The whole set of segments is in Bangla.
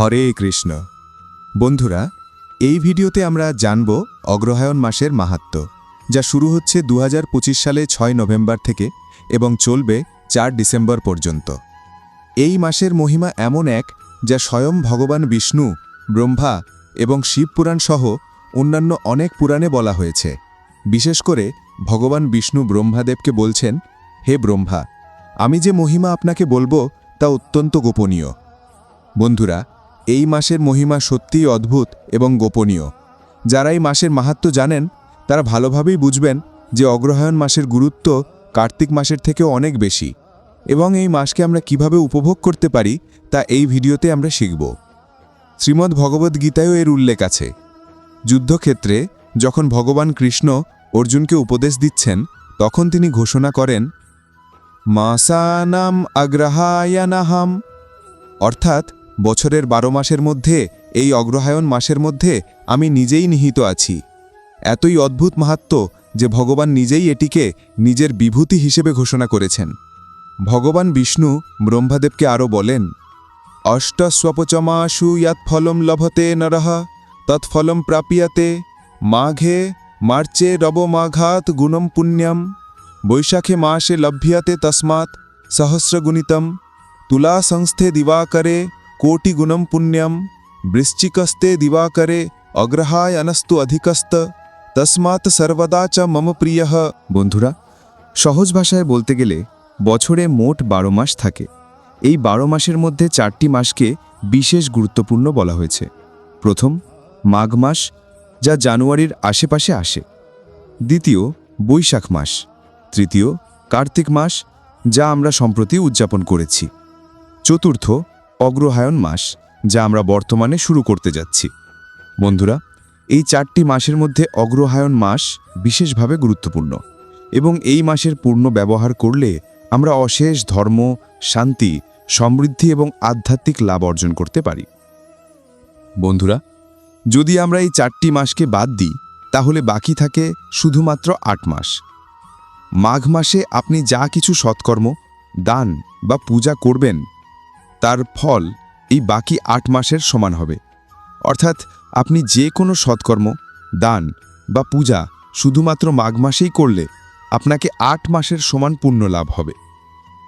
হরে কৃষ্ণ। বন্ধুরা, এই ভিডিওতে আমরা জানব অগ্রহায়ণ মাসের মাহাত্ম্য যা শুরু হচ্ছে দু হাজার পঁচিশ সালে ছয় নভেম্বর থেকে এবং চলবে চার ডিসেম্বর পর্যন্ত। এই মাসের মহিমা এমন এক যা স্বয়ং ভগবান বিষ্ণু, ব্রহ্মা এবং শিবপুরাণ সহ অন্যান্য অনেক পুরাণে বলা হয়েছে। বিশেষ করে ভগবান বিষ্ণু ব্রহ্মাদেবকে বলছেন, হে ব্রহ্মা, আমি যে মহিমা আপনাকে বলব তা অত্যন্ত গোপনীয়। বন্ধুরা এই মাসের মহিমা সত্যিই অদ্ভুত এবং গোপনীয়। যারা এই মাসের মাহাত্ম জানেন, তারা ভালোভাবেই বুঝবেন যে অগ্রহায়ণ মাসের গুরুত্ব কার্তিক মাসের থেকেও অনেক বেশি। এবং এই মাসকে আমরা কীভাবে উপভোগ করতে পারি, তা এই ভিডিওতে আমরা শিখব। শ্রীমদ্ ভগবদ্গীতায়ও এর উল্লেখ আছে। যুদ্ধক্ষেত্রে যখন ভগবান কৃষ্ণ অর্জুনকে উপদেশ দিচ্ছেন, তখন তিনি ঘোষণা করেন, মাসানাম আগ্রহায়ানাহাম। অর্থাৎ বছরের বারো মাসের মধ্যে, এই অগ্রহায়ণ মাসের মধ্যে আমি নিজেই নিহিত আছি। এতই অদ্ভুত মাহাত্ম যে ভগবান নিজেই এটিকে নিজের বিভূতি হিসেবে ঘোষণা করেছেন। ভগবান বিষ্ণু ব্রহ্মাদেবকে আরও বলেন অষ্টস্বপচমাশু ফলম লভতে নরহ তৎফলম প্রাপিয়াতে, মাঘে মার্চে রব মাঘাত গুণম পুণ্যম, বৈশাখে মাসে লভ্যাতে তস্মাৎ সহস্রগুণিতম, তুলা সংস্থে দিবাকরে কোটিগুণম পুণ্যম বৃশ্চিকস্তে দিবাকরে অগ্রহায় অনস্তু অধিকস্ত তস্মাৎ সর্বদা চ মম প্রিয় বন্ধুরা সহজ ভাষায় বলতে গেলে বছরে মোট বারো মাস থাকে। এই বারো মাসের মধ্যে চারটি মাসকে বিশেষ গুরুত্বপূর্ণ বলা হয়েছে। প্রথম, মাঘ মাস, যা জানুয়ারির আশেপাশে আসে। দ্বিতীয়, বৈশাখ মাস। তৃতীয়, কার্তিক মাস, যা আমরা সম্প্রতি উদযাপন করেছি। চতুর্থ অগ্রহায়ণ মাস, যা আমরা বর্তমানে শুরু করতে যাচ্ছি। বন্ধুরা, এই চারটি মাসের মধ্যে অগ্রহায়ণ মাস বিশেষভাবে গুরুত্বপূর্ণ এবং এই মাসের পূর্ণ ব্যবহার করলে আমরা অশেষ ধর্ম, শান্তি, সমৃদ্ধি এবং আধ্যাত্মিক লাভ অর্জন করতে পারি। বন্ধুরা, যদি আমরা এই চারটি মাসকে বাদ দিই, তাহলে বাকি থাকে শুধুমাত্র আট মাস। মাঘ মাসে আপনি যা কিছু সৎকর্ম, দান বা পূজা করবেন তার ফল এই বাকি আট মাসের সমান হবে। অর্থাৎ আপনি যে কোনো সৎকর্ম, দান বা পূজা শুধুমাত্র মাঘ মাসেই করলে আপনাকে আট মাসের সমান পুণ্য লাভ হবে।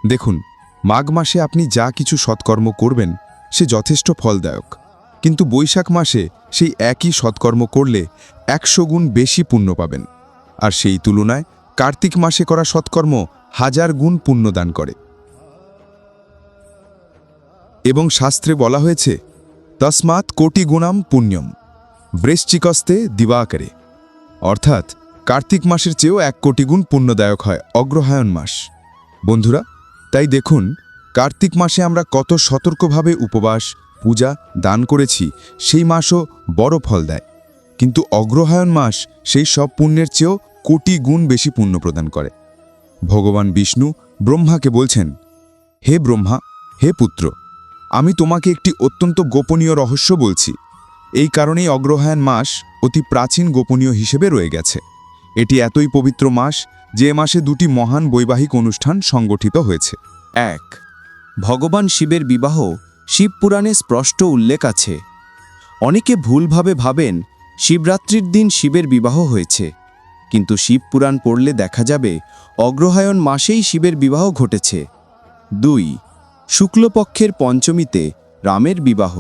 দেখুন, মাঘ মাসে আপনি যা কিছু সৎকর্ম করবেন, সে যথেষ্ট ফলদায়ক। কিন্তু বৈশাখ মাসে সেই একই সৎকর্ম করলে একশো গুণ বেশি পুণ্য পাবেন। আর সেই তুলনায় কার্তিক মাসে করা সৎকর্ম হাজার গুণ পুণ্য দান করে। এবং শাস্ত্রে বলা হয়েছে, তসমাৎ কোটি গুণাম পুণ্যম, বৃশ্চিকস্তে দিবাকরে। অর্থাৎ, কার্তিক মাসের চেয়েও এক কোটি গুণ পুণ্যদায়ক হয় অগ্রহায়ণ মাস। বন্ধুরা, তাই দেখুন, কার্তিক মাসে আমরা কত সতর্কভাবে উপবাস, পূজা, দান করেছি, সেই মাসও বড় ফল দেয়। কিন্তু অগ্রহায়ণ মাস সেই সব পুণ্যের চেয়েও কোটি গুণ বেশি পুণ্য প্রদান করে। ভগবান বিষ্ণু ব্রহ্মাকে বলছেন, হে ব্রহ্মা, হে পুত্র আমি তোমাকে একটি অত্যন্ত গোপনীয় রহস্য বলছি। এই কারণেই অগ্রহায়ণ মাস অতি প্রাচীন গোপনীয় হিসেবে রয়ে গেছে। এটি এতই পবিত্র মাস যে মাসে দুটি মহান বৈবাহিক অনুষ্ঠান সংগঠিত হয়েছে। এক, ভগবান শিবের বিবাহ শিবপুরাণে স্পষ্ট উল্লেখ আছে। অনেকে ভুলভাবে ভাবেন শিবরাত্রির দিন শিবের বিবাহ হয়েছে। কিন্তু শিবপুরাণ পড়লে দেখা যাবে অগ্রহায়ণ মাসেই শিবের বিবাহ ঘটেছে। দুই শুক্লপক্ষের পঞ্চমীতে রামের বিবাহ।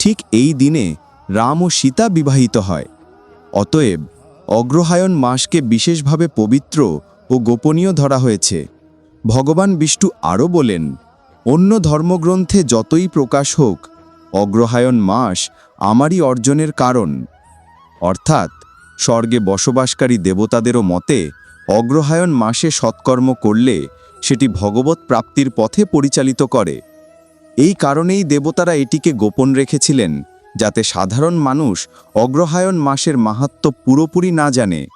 ঠিক এই দিনে রাম ও সীতা বিবাহিত হয়। অতএব অগ্রহায়ণ মাসকে বিশেষভাবে পবিত্র ও গোপনীয় ধরা হয়েছে। ভগবান বিষ্ণু আরও বলেন, অন্য ধর্মগ্রন্থে যতই প্রকাশ হোক, অগ্রহায়ণ মাস আমারই অর্জনের কারণ। অর্থাৎ স্বর্গে বসবাসকারী দেবতাদেরও মতে অগ্রহায়ণ মাসে সৎকর্ম করলে সেটি ভগবত প্রাপ্তির পথে পরিচালিত করে। এই কারণেই দেবতারা এটিকে গোপন রেখেছিলেন, যাতে সাধারণ মানুষ অগ্রহায়ণ মাসের মাহাত্ম্য পুরোপুরি না জানে।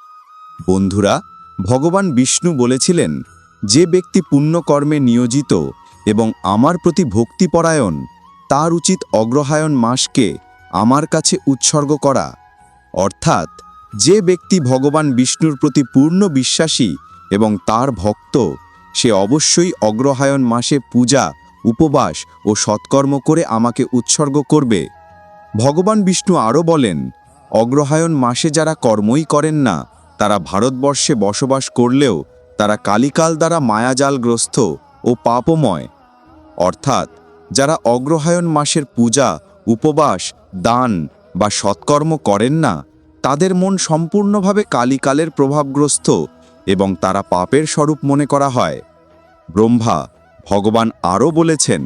বন্ধুরা, ভগবান বিষ্ণু বলেছিলেন, যে ব্যক্তি পুণ্যকর্মে নিয়োজিত এবং আমার প্রতি ভক্তিপরায়ণ, তার উচিত অগ্রহায়ণ মাসকে আমার কাছে উৎসর্গ করা। অর্থাৎ, যে ব্যক্তি ভগবান বিষ্ণুর প্রতি পূর্ণ বিশ্বাসী এবং তার ভক্ত সে অবশ্যই অগ্রহায়ণ মাসে পূজা, উপবাস ও সৎকর্ম করে আমাকে উৎসর্গ করবে। ভগবান বিষ্ণু আরও বলেন, অগ্রহায়ণ মাসে যারা কর্মই করেন না, তারা ভারতবর্ষে বসবাস করলেও তারা কালিকাল দ্বারা মায়াজালগ্রস্ত ও পাপময়। অর্থাৎ, যারা অগ্রহায়ণ মাসের পূজা, উপবাস, দান বা সৎকর্ম করেন না, তাদের মন সম্পূর্ণভাবে কালিকালের প্রভাবগ্রস্ত এবং তারা পাপের স্বরূপ মনে করা হয়। ব্রহ্মা ভগবান আরও বলেছেন,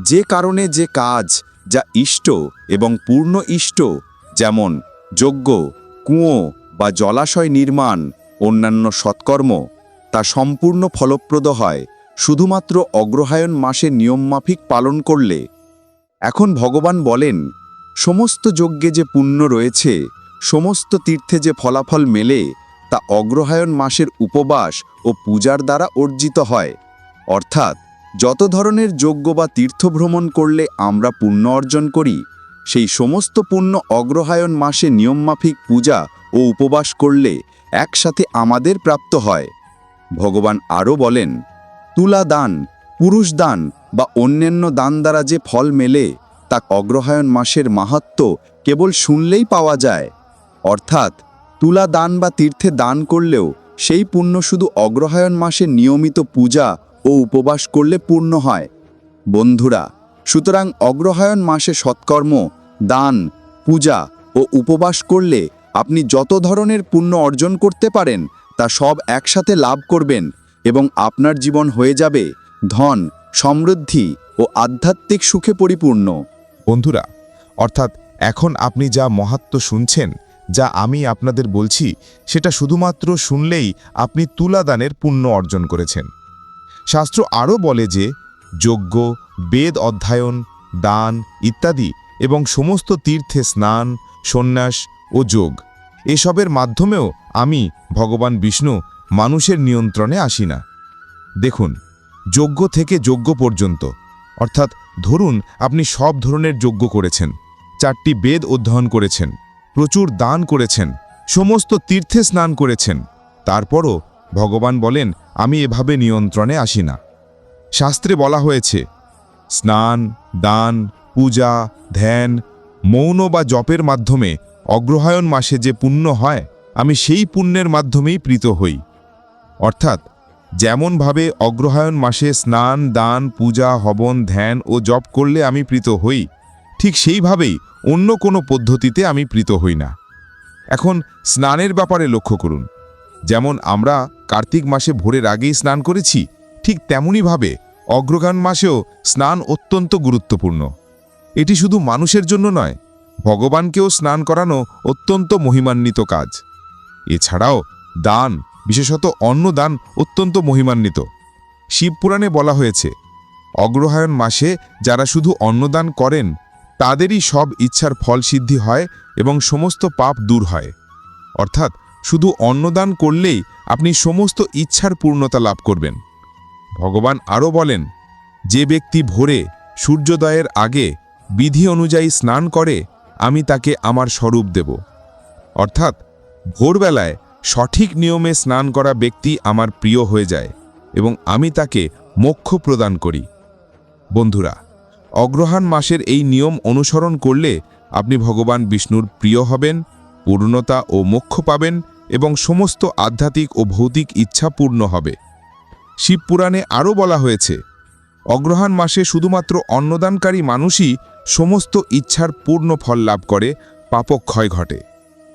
যে কারণে যে কাজ যা ইষ্ট এবং পূর্ণ ইষ্ট, যেমন যজ্ঞ, কুঁয়ো বা জলাশয় নির্মাণ, অন্যান্য সৎকর্ম, তা সম্পূর্ণ ফলপ্রদ হয়, শুধুমাত্র অগ্রহায়ণ মাসে নিয়মমাফিক পালন করলে। এখন ভগবান বলেন, সমস্ত যজ্ঞে যে পুণ্য রয়েছে, সমস্ত তীর্থে যে ফলাফল মেলে তা অগ্রহায়ণ মাসের উপবাস ও পূজার দ্বারা অর্জিত হয়। অর্থাৎ, যত ধরনের যজ্ঞ বা তীর্থভ্রমণ করলে আমরা পুণ্য অর্জন করি, সেই সমস্ত পুণ্য অগ্রহায়ণ মাসে নিয়মমাফিক পূজা ও উপবাস করলে একসাথে আমাদের প্রাপ্ত হয়। ভগবান আরও বলেন, তুলা দান, পুরুষ দান বা অন্যান্য দান দ্বারা যে ফল মেলে, তা অগ্রহায়ণ মাসের মাহাত্ম কেবল শুনলেই পাওয়া যায়। অর্থাৎ তুলা দান বা তীর্থে দান করলেও সেই পুণ্য শুধু অগ্রহায়ণ মাসে নিয়মিত পূজা ও উপবাস করলে পূর্ণ হয়। বন্ধুরা, সুতরাং অগ্রহায়ণ মাসে সৎকর্ম, দান, পূজা ও উপবাস করলে আপনি যত ধরনের পুণ্য অর্জন করতে পারেন, তা সব একসাথে লাভ করবেন এবং আপনার জীবন হয়ে যাবে ধন, সমৃদ্ধি ও আধ্যাত্মিক সুখে পরিপূর্ণ। বন্ধুরা, অর্থাৎ এখন আপনি যা মহাত্ম শুনছেন যা আমি আপনাদের বলছি, সেটা শুধুমাত্র শুনলেই আপনি তুলাদানের পুণ্য অর্জন করেছেন। শাস্ত্র আরও বলে যে, যজ্ঞ, বেদ অধ্যয়ন, দান ইত্যাদি এবং সমস্ত তীর্থে স্নান, সন্ন্যাস ও যোগ, এসবের মাধ্যমেও আমি ভগবান বিষ্ণু মানুষের নিয়ন্ত্রণে আসি না। দেখুন, যজ্ঞ থেকে যজ্ঞ পর্যন্ত, অর্থাৎ ধরুন আপনি সব ধরনের যজ্ঞ করেছেন, চারটি বেদ অধ্যয়ন করেছেন প্রচুর দান করেছেন, সমস্ত তীর্থে স্নান করেছেন। তারপরও ভগবান বলেন, আমি এভাবে নিয়ন্ত্রণে আসি না। শাস্ত্রে বলা হয়েছে, স্নান, দান, পূজা, ধ্যান, মৌন বা জপের মাধ্যমে অগ্রহায়ণ মাসে যে পুণ্য হয়, আমি সেই পুণ্যের মাধ্যমেই প্রীত হই। অর্থাৎ, যেমনভাবে অগ্রহায়ণ মাসে স্নান, দান, পূজা, হবন, ধ্যান ও জপ করলে আমি প্রীত হই ঠিক সেইভাবেই অন্য কোনো পদ্ধতিতে আমি প্রীত হই না। এখন স্নানের ব্যাপারে লক্ষ্য করুন। যেমন আমরা কার্তিক মাসে ভোরের আগেই স্নান করেছি, ঠিক তেমনইভাবে অগ্রগান মাসেও স্নান অত্যন্ত গুরুত্বপূর্ণ। এটি শুধু মানুষের জন্য নয়, ভগবানকেও স্নান করানো অত্যন্ত মহিমান্বিত কাজ। এছাড়াও দান, বিশেষত অন্নদান অত্যন্ত মহিমান্বিত। শিবপুরাণে বলা হয়েছে, অগ্রহায়ণ মাসে যারা শুধু অন্নদান করেন তাদেরই সব ইচ্ছার ফল সিদ্ধি হয় এবং সমস্ত পাপ দূর হয়। অর্থাৎ শুধু অন্নদান করলেই আপনি সমস্ত ইচ্ছার পূর্ণতা লাভ করবেন। ভগবান আরও বলেন, যে ব্যক্তি ভোরে সূর্যোদয়ের আগে বিধি অনুযায়ী স্নান করে, আমি তাকে আমার স্বরূপ দেব। অর্থাৎ ভোরবেলায় সঠিক নিয়মে স্নান করা ব্যক্তি আমার প্রিয় হয়ে যায় এবং আমি তাকে মোক্ষ প্রদান করি। বন্ধুরা অগ্রহায়ণ মাসের এই নিয়ম অনুসরণ করলে আপনি ভগবান বিষ্ণুর প্রিয় হবেন, পূর্ণতা ও মোক্ষ পাবেন এবং সমস্ত আধ্যাত্মিক ও ভৌতিক ইচ্ছা পূর্ণ হবে। শিবপুরাণে আরও বলা হয়েছে, অগ্রহায়ণ মাসে শুধুমাত্র অন্নদানকারী মানুষই সমস্ত ইচ্ছার পূর্ণ ফল লাভ করে পাপক্ষয় ঘটে।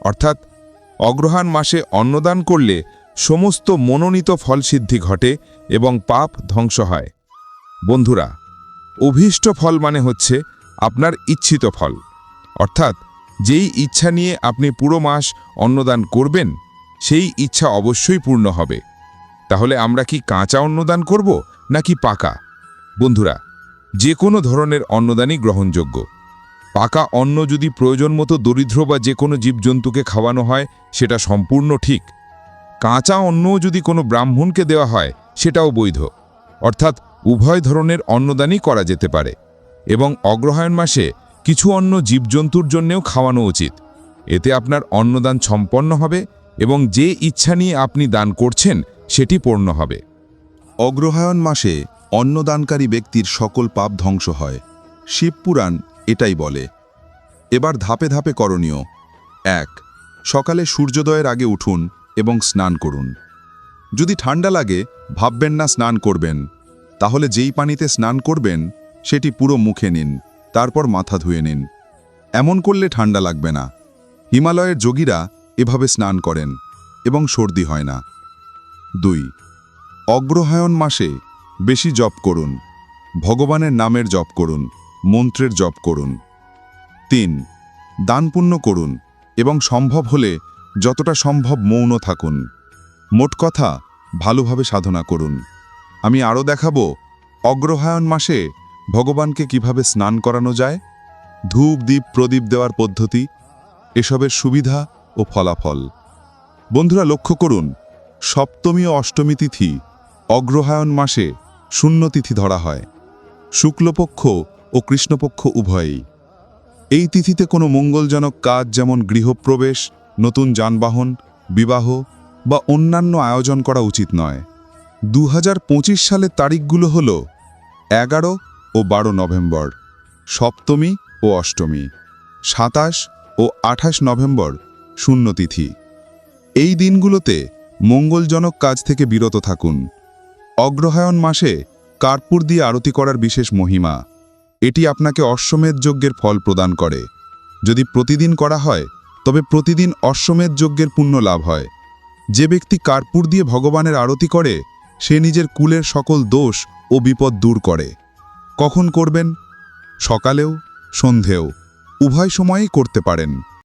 অর্থাৎ, অগ্রহায়ণ মাসে অন্নদান করলে সমস্ত মনোনীত ফলসিদ্ধি ঘটে এবং পাপ ধ্বংস হয়। বন্ধুরা অভীষ্ট ফল মানে হচ্ছে আপনার ইচ্ছিত ফল। অর্থাৎ যেই ইচ্ছা নিয়ে আপনি পুরো মাস অন্নদান করবেন, সেই ইচ্ছা অবশ্যই পূর্ণ হবে। তাহলে আমরা কি কাঁচা অন্নদান করব নাকি পাকা? বন্ধুরা যে কোনো ধরনের অন্নদানই গ্রহণযোগ্য। পাকা অন্ন যদি প্রয়োজন মতো দরিদ্র বা যে কোনো জীবজন্তুকে খাওয়ানো হয়, সেটা সম্পূর্ণ ঠিক। কাঁচা অন্নও যদি কোনো ব্রাহ্মণকে দেওয়া হয়, সেটাও বৈধ। অর্থাৎ উভয় ধরনের অন্নদানই করা যেতে পারে এবং অগ্রহায়ণ মাসে কিছু অন্য জীবজন্তুর জন্যেও খাওয়ানো উচিত। এতে আপনার অন্নদান সম্পন্ন হবে এবং যে ইচ্ছা নিয়ে আপনি দান করছেন, সেটি পূর্ণ হবে। অগ্রহায়ণ মাসে অন্নদানকারী ব্যক্তির সকল পাপ ধ্বংস হয়। শিবপুরাণ এটাই বলে। এবার ধাপে ধাপে করণীয়। এক, সকালে সূর্যোদয়ের আগে উঠুন এবং স্নান করুন। যদি ঠান্ডা লাগে, ভাববেন না স্নান করবেন। তাহলে যেই পানিতে স্নান করবেন, সেটি পুরো মুখে নিন, তারপর মাথা ধুয়ে নিন। এমন করলে ঠান্ডা লাগবে না। হিমালয়ের যোগীরা এভাবে স্নান করেন এবং সর্দি হয় না। দুই, অগ্রহায়ণ মাসে বেশি জপ করুন। ভগবানের নামের জপ করুন, মন্ত্রের জপ করুন। তিন দান পুণ্য করুন এবং সম্ভব হলে যতটা সম্ভব মৌন থাকুন। মোট কথা, ভালোভাবে সাধনা করুন। আমি আরও দেখাবো, অগ্রহায়ণ মাসে ভগবানকে কীভাবে স্নান করানো যায়, ধূপ দ্বীপ প্রদীপ দেওয়ার পদ্ধতি, এসবের সুবিধা ও ফলাফল। বন্ধুরা, লক্ষ্য করুন, সপ্তমী ও অষ্টমী তিথি অগ্রহায়ণ মাসে শূন্য তিথি ধরা হয়, শুক্লপক্ষ ও কৃষ্ণপক্ষ উভয়েই। এই তিথিতে কোনো মঙ্গলজনক কাজ যেমন গৃহপ্রবেশ, নতুন যানবাহন, বিবাহ বা অন্যান্য আয়োজন করা উচিত নয়। দু হাজার পঁচিশ সালের তারিখগুলো হল এগারো ও বারো নভেম্বর, সপ্তমী ও অষ্টমী, সাতাশ ও আঠাশ নভেম্বর শূন্যতিথি এই দিনগুলোতে মঙ্গলজনক কাজ থেকে বিরত থাকুন। অগ্রহায়ণ মাসে কার্পুর দিয়ে আরতি করার বিশেষ মহিমা। এটি আপনাকে অশ্বমেধ যজ্ঞের ফল প্রদান করে। যদি প্রতিদিন করা হয়, তবে প্রতিদিন অশ্বমেধ যজ্ঞের পুণ্য লাভ হয়। যে ব্যক্তি কার্পুর দিয়ে ভগবানের আরতি করে সে নিজের কুলের সকল দোষ ও বিপদ দূর করে। কখন করবেন? সকালেও, সন্ধেও, উভয় সময়েই করতে পারেন।